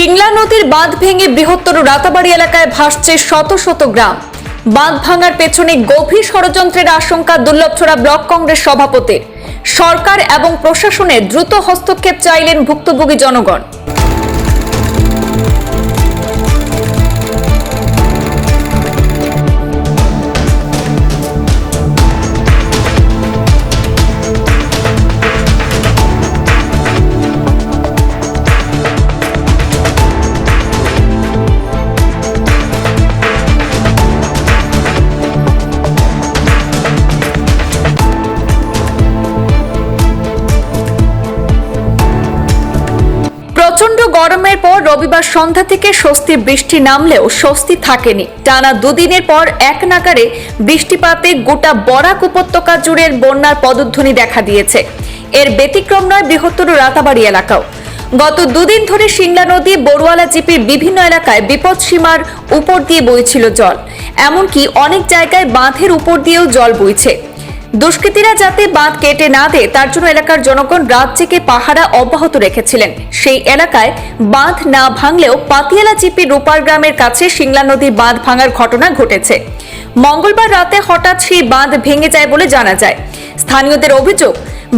সিংলা নদীর বাঁধ ভেঙে বৃহত্তর রাতাবাড়ি এলাকায় ভাসছে শত শত গ্রাম। বাঁধ ভাঙার পেছনে গভীর ষড়যন্ত্রের আশঙ্কা দুর্লভছড়া ব্লক কংগ্রেস সভাপতির। সরকার এবং প্রশাসনের দ্রুত হস্তক্ষেপ চাইলেন ভুক্তভোগী জনগণ। রবিবার সন্ধ্যা থেকে স্বস্তি বৃষ্টি নামলেও স্বস্তি থাকেনি। টানা দুদিনের পর এক নাগারে বৃষ্টিপাতে গোটা বরাক উপত্যকা জুড়ে বন্যার পদধ্বনি দেখা দিয়েছে। এর ব্যতিক্রম নয় বৃহত্তর রাতাবাড়ি এলাকাও। গত দুদিন ধরে সিংলা নদী, বড়ুয়ালা জিপির বিভিন্ন এলাকায় বিপদ সীমার উপর দিয়ে বইছিল জল। এমনকি অনেক জায়গায় বাঁধের উপর দিয়েও জল বইছে। দুষ্কৃতীরা যাতে বাঁধ কেটে না দেয়, তার জন্য এলাকার জনগণ রাত জেগে পাহারা অব্যাহত রেখেছিলেন। সেই এলাকায় বাঁধ না ভাঙলেও পাতিয়ালা জিপি রূপার গ্রামের কাছে সিংলা নদী বাঁধ ভাঙার ঘটনা ঘটেছে। মঙ্গলবার রাতে হঠাৎ সেই বাঁধ ভেঙে যায় বলে জানা যায়। স্থানীয়দের অভিযোগ,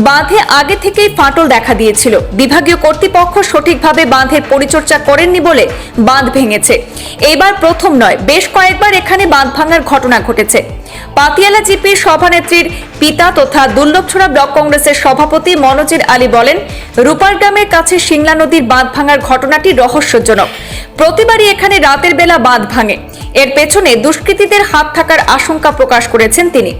বাঁধে আগে থেকেই ফাটল দেখা দিয়েছিল। বিভাগীয় কর্তৃপক্ষ সঠিকভাবে বাঁধের পরিচর্যা করেননি বলে বাঁধ ভেঙেছে। এবার প্রথম নয়, বেশ কয়েকবার এখানে বাঁধ ভাঙার ঘটনা ঘটেছে। পাতিয়ালা জিপির সভানেত্রীর পিতা তথা দুর্লভছড়া ব্লক কংগ্রেসের সভাপতি মনোজের আলী বলেন, রূপার গ্রামের কাছে সিংলা নদীর বাঁধ ভাঙার ঘটনাটি রহস্যজনক। প্রতিবারই এখানে রাতের বেলা বাঁধ ভাঙে। এর পেছনে দুষ্কৃতীদের হাত থাকার আশঙ্কা প্রকাশ করেছেন তিনি।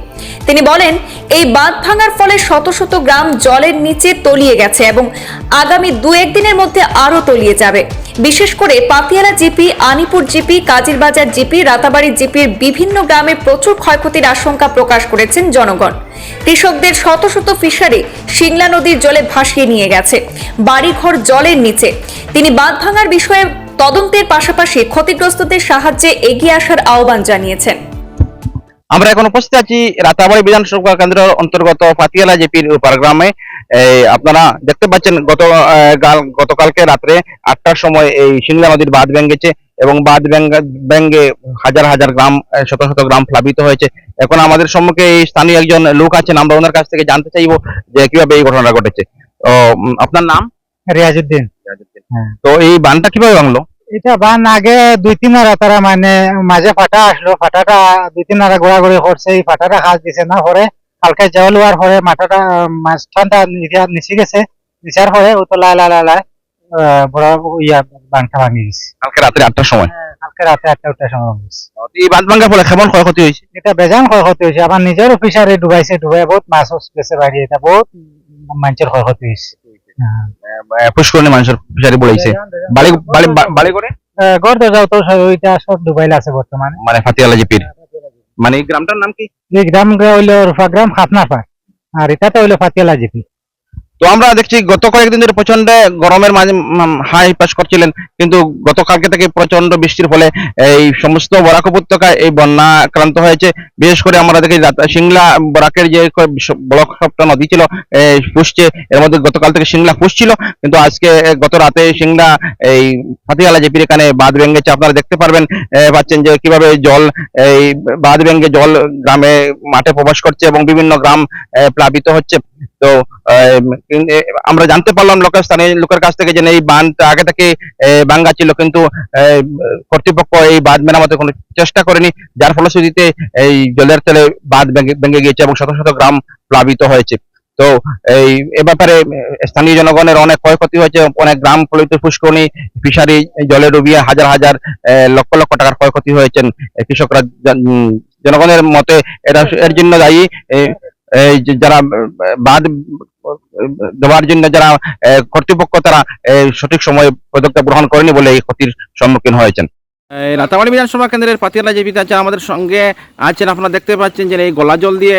তিনি বলেন, এই বাঁধ ভাঙার ফলে শত শত গ্রাম জলের নিচে তলিয়ে গেছে এবং আগামী দু একদিনের মধ্যে আরও তলিয়ে যাবে। বিশেষ করে Patiala GP, Anipur GP Kajirbazar GP, Ratabari জিপির বিভিন্ন গ্রামে প্রচুর ক্ষয়ক্ষতির আশঙ্কা প্রকাশ করেছেন জনগণ। কৃষকদের শত শত ফিশারি সিংলা নদীর জলে ভাসিয়ে নিয়ে গেছে। বাড়িঘর জলের নিচে। তিনি বাঁধ ভাঙার বিষয়ে তদন্তের পাশাপাশি ক্ষতিগ্রস্তদের সাহায্যে এগিয়ে আসার আহ্বান জানিয়েছেন। আমরা এখন উপস্থিত আছি রাতাবাড়ি বিধানসভা কেন্দ্রের অন্তর্গত পাতিয়ালা জেপির গ্রামে। এই আপনারা দেখতে পাচ্ছেন গত গতকালকে রাত্রে আটটার সময় এই সিংলা নদীর বাঁধ ভেঙেছে এবং বাঁধ ভেঙ্গা- হাজার হাজার গ্রাম শত শত গ্রাম প্লাবিত হয়েছে। এখন আমাদের সম্মুখে এই স্থানীয় একজন লোক আছেন আমরা ওনার কাছ থেকে জানতে চাইব যে কীভাবে এই ঘটনাটা ঘটেছে। তো আপনার নাম? রিয়াজুদ্দিন। তো এই বানটা কীভাবে ভাঙলো? এটা বান আগে দুই তিন আড়া তারা মানে মাঝে ফাটা আসলো ফাটাটা দুই তিন হারা ঘোরাঘুরি করছে এই ফাটাটা হাত দিছে না পরে। হালকা জল হওয়ার পরে মাথাটা মাঝখানটা নিচে- নিচে গেছে নিচার পরে ও তো লাই লাই লাই বড় ইয়া ভাঙি গেছে। কালকে রাত্রে আটটার সময়? কালকে রাতে আটটা সময় গেছে। এই বাঁধ ভাঙার ফলে কেমন ক্ষয়ক্ষতি হয়েছে এটা বেজান ক্ষয়ক্ষতি হয়েছে আমার নিজের অফিসারে ডুবাইছে ডুবাই বহুত মাছ গেছে বাইরে এটা বহুত মানুষের ক্ষয়ক্ষতি হয়েছে হ্যাঁ। পুষ্করণী মানুষের ফিশারি বলেছে বাড়ি বাড়ি বাড়ি করে দরজাও তো ওইটা সব ডুবাইল আছে বর্তমানে মানে ফাতিয়ালা জিপির মানে এই গ্রামটার নাম কি? এই গ্রাম হইল রূপা গ্রাম খাতনাপাড় আর এটাতে হইল ফাতিয়ালা জিপি তো আমরা দেখছি গত কয়েকদিন ধরে প্রচণ্ড গরমের মাঝে হাই পাস করছিলেন। কিন্তু গতকালকে থেকে প্রচণ্ড বৃষ্টির ফলে এই সমস্ত বরাক উপত্যকায় এই বন্যা আক্রান্ত হয়েছে। বিশেষ করে আমরা দেখি সিংলা বরাকের যে ব্লক সবটা নদী ছিল পুষছে এর মধ্যে গতকাল থেকে সিংলা পুষছিল কিন্তু আজকে গত রাতে সিংলা, এই ফাতিয়ালা জেপির এখানে বাঁধ ভেঙেছে, আপনারা দেখতে পারবেন পাচ্ছেন যে কীভাবে জল, এই বাঁধ ভেঙে জল গ্রামে মাঠে প্রবেশ করছে এবং বিভিন্ন গ্রাম প্লাবিত হচ্ছে। তো আমরা জানতে পারলাম লোকের স্থানীয় লোকের কাছ থেকে যে এই বাঁধটা আগে থেকে ভাঙ্গা ছিল, কিন্তু কর্তৃপক্ষ এই বাঁধ মেরামতের কোনো চেষ্টা করেনি, যার ফলশ্রুতিতে এই জলের তেলে বাঁধ ভেঙে গিয়েছে এবং শত শত গ্রাম প্লাবিত হয়েছে। তো, এই, এ ব্যাপারে স্থানীয় জনগণের অনেক ক্ষয়ক্ষতি হয়েছে, অনেক গ্রাম প্লাবিত পুষ্করণী ফিশারি, জলে ডুবিয়ে হাজার হাজার লক্ষ লক্ষ টাকার ক্ষয়ক্ষতি হয়েছেন কৃষকরা জনগণের মতে এটা, এর জন্য দায়ী এই যারা বাদ, দেওয়ার জন্য যারা কর্তৃপক্ষ তারা সঠিক সময়ে পদক্ষেপ গ্রহণ করেনি বলে এই ক্ষতির সম্মুখীন হয়েছেন। রাতাবাড়ি বিধানসভা কেন্দ্রের পাতিয়ালা জেপিতে আছে আমাদের সঙ্গে আছেন, আপনারা দেখতে পাচ্ছেন যে এই গলা জল দিয়ে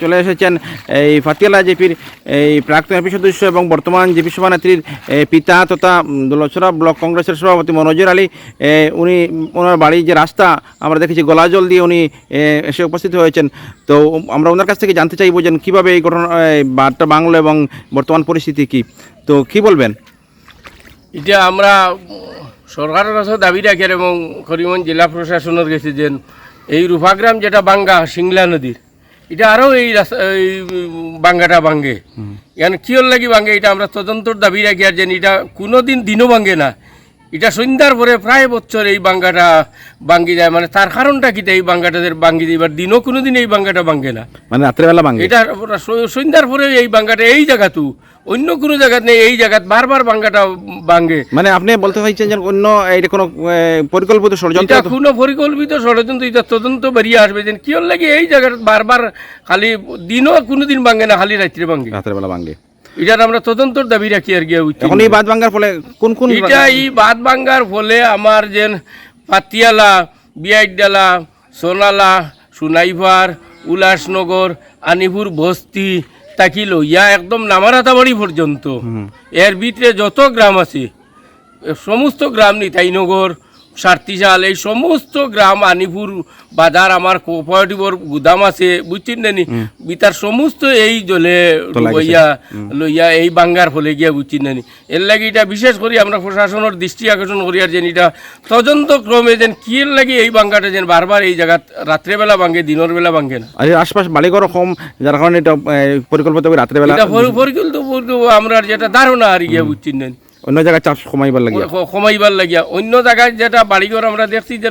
চলে এসেছেন এই পাতিয়ালা জেপির এই প্রাক্তন এপি সদস্য এবং বর্তমান জেপি সভানেত্রীর পিতা তথা দোলছড়া ব্লক কংগ্রেসের সভাপতি মনোজের আলী উনি ওনার বাড়ির যে রাস্তা, আমরা দেখেছি গলা জল দিয়ে উনি এসে উপস্থিত হয়েছেন। তো আমরা ওনার কাছ থেকে জানতে চাইব যে কীভাবে এই ঘটনা বাঁধটা বাংলো এবং বর্তমান পরিস্থিতি কি? তো কি বলবেন? এটা আমরা সরকারের কাছেও দাবি রাখেন এবং করিমগঞ্জ জেলা প্রশাসনের কাছে যে এই রূপাগ্রাম যেটা বাঙ্গা সিংলা নদীর এটা আরও এই রাস্তা এই বাঙ্গাটা ভাঙ্গে এখানে কিয়র লাগি ভাঙ্গে এটা আমরা তদন্তর দাবি রাখি আর যেন এটা কোনো দিন দিনও ভাঙ্গে না। এটা সন্ধ্যার পরে প্রায় বছর এই বাঙ্গাটা ভাঙ্গি যায়। মানে তার কারণটা কি এই বাঙ্গাটাদের ভাঙ্গি যায় এবার দিনও কোনো দিন এই বাঙ্গাটা ভাঙ্গে না। মানে রাত্রেবেলা ভাঙে এটা সন্ধ্যার পরে এই বাঙ্গাটা এই জায়গাতো অন্য কোনো জায়গাত নেই এই জায়গাত বারবার বাঙ্গাটা ভাঙ্গে। মানে আপনি বলতে চাইছেন যে অন্য এটা কোনো পরিকল্পিত ষড়যন্ত্র এটা কোনো পরিকল্পিত ষড়যন্ত্র এটা তদন্ত বেরিয়ে আসবে যে কি লাগে এই জায়গাটা বারবার খালি দিনও কোনোদিন ভাঙ্গে না খালি রাত্রে ভাঙ্গে। রাত্রেবেলা ভাঙে এটার আমরা তদন্তর দাবি রাখি আর কি এখন এই বাঁধ ভাঙার ফলে কোন কোন এটা এই বাদ ভাঙ্গার ফলে আমার যেন পাতিয়ালা বিয়াইডালা সোনালা সুনাইভার উল্লাসনগর আনিপুর বস্তি তাকি লইয়া একদম নামারাতাবাড়ি পর্যন্ত। এর ভিতরে যত গ্রাম আছে সমস্ত গ্রাম নিতাইনগর সার্তিশাল এই সমস্ত গ্রাম আনিপুর বাজার আমার কোঅপারেটিভর গুদাম আছে বুঝছেন নানি বিতার সমস্ত এই জলে লইয়া লইয়া এই বাঙ্গার ফলে গিয়া বুঝছেন নানি এর লাগি এটা বিশেষ করে আমরা প্রশাসনের দৃষ্টি আকর্ষণ করি আর যেন এটা তদন্ত ক্রমে যেন কি এর লাগি এই বাঙ্গাটা যেন বারবার এই জায়গা রাত্রেবেলা ভাঙ্গে দিনের বেলা ভাঙ্গে না। আর আশপাশ বালিঘর কম যার কারণে এটা পরিকল্পিত রাত্রেবেলা। পরিকল্পিত পরি- আমরা যেটা ধারণা আর গিয়া বুঝছেন নানি অন্য জায়গায় চাপ কমাইবার লাগে ক- কমাইবার লাগিয়া। অন্য জায়গায় যেটা বাড়িঘর আমরা দেখছি যে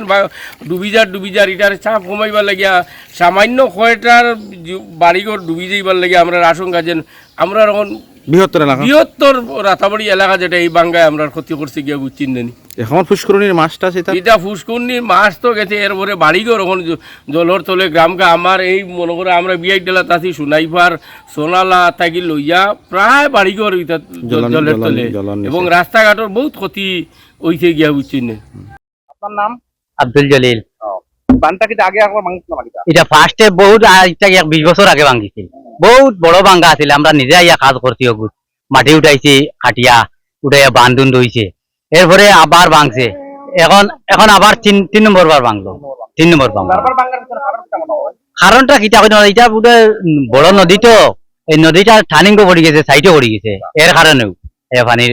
ডুবিজার ডুবিজার এটার চাপ কমাইবার লাগিয়া। সামান্য কয়টার যে- বাড়িঘর ডুবি যাইবার লাগিয়া আমরা আশঙ্কা যেন আমরা এখন বৃহত্তর এলাকা। বৃহত্তর রাতাবাড়ি এলাকা যেটা এই বাঙ্গায় আমরা ক্ষতি করছি গিয়া বুঝছি নানি এখন ফুসকুরনির মাছটা সেটা? এটা ফুসকুন্নির মাছ তো গেছে এরপরে বাড়িঘর জলর তলে গ্রামকা আমার এই মনে করে আমরা বিয়াই ডেলা তাছি সোনাইফার সোনালা থাকি লইয়া প্রায় বাড়িঘর জলের তলে। এবং রাস্তাঘাটের বহুত ক্ষতি হইতে গিয়া বুঝছি না আপনার নাম? আব্দুল জলিল। বানটা কিন্তু আগে একবার ভাঙছিল এটা ফার্স্টে বহুত থেকে এক বিশ বছর আগে ভাঙিছিল। বহুত বড় ভাঙ্গা আছিল আমরা নিজে আইয়া কাজ করছি মাটি উঠাইছি খাটিয়া উঠাইয়া বান্ধুন রইছে এরপরে আবার ভাঙছে। এখন এখন আবার তিন তিন নম্বর বার ভাঙলো। তিন নম্বর ভাঙলো। কারণ কারণটা কিটা এটা বুঝে বড় নদী তো। এই নদীটা টার্নিং পড়ে গেছে সাইডে পড়ে গেছে। এর কারণেও এ পানির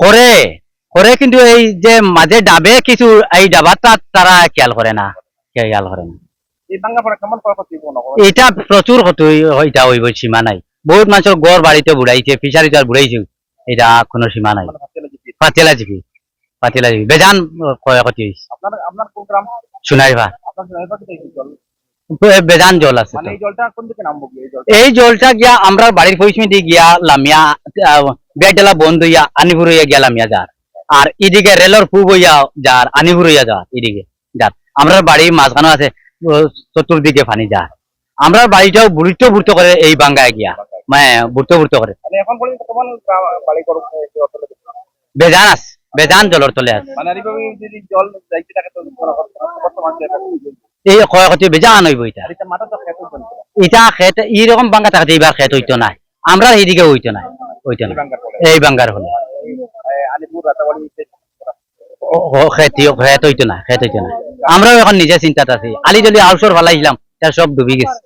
করে করে কিন্তু এই যে মাঝে ডাবে কিছু এই ডাবাটা তারা খেয়াল করে না খেয়াল করে না। এটা প্রচুর হই- এটা হইব সীমা নাই। বহুত মানুষের গড় বাড়িতে বুড়াইছে ফিশারি আর বুড়াইছে। এটা কোনো সীমা নাই। পাতিলা জিপি পাতিলা জিপি। বেজান ক্ষয় ক্ষতি হয়েছে আপনার আপনার কোন গ্রাম? সোনাই ভা আপনার সোনাইপাড়া থেকে এই জল? বেজান জল আছে মানে এই জলটা গিয়া? আমরা বাড়ির পরিসীমি দিয়ে গিয়া লামিয়া বেডলা বন্ধ হইয়া আনিপুর হইয়া গিয়া লামিয়া যার। আর এদিকে রেলর পূব হইয়া যার আনিপুর হইয়া যার এদিকে যার। আমরা বাড়ির মাঝখানে আছে চতুর্দিকে পানি যার। আমরা বাড়িটাও বুড়িত বুড়তো করে এই বাঙ্গায় গিয়া। মানে বুড়তো করে। মানে বেজান আছে বেজান জলের তলে আছে। মানে এই ক্ষয়ক্ষতি বেজান হইব এটা। এটা খেতে এইরকম বাঙ্গা থাকতে এইবার খেত হইতো না আমরা এইদিকে হইতো না হইতো না এই বাঙ্গার হলে খেত হইতো না খেত হইতো না। আমরাও এখন নিজে চিন্তাত আছি। আলি যদি আউসর ফালাইছিলাম তার সব ডুবি গেছে।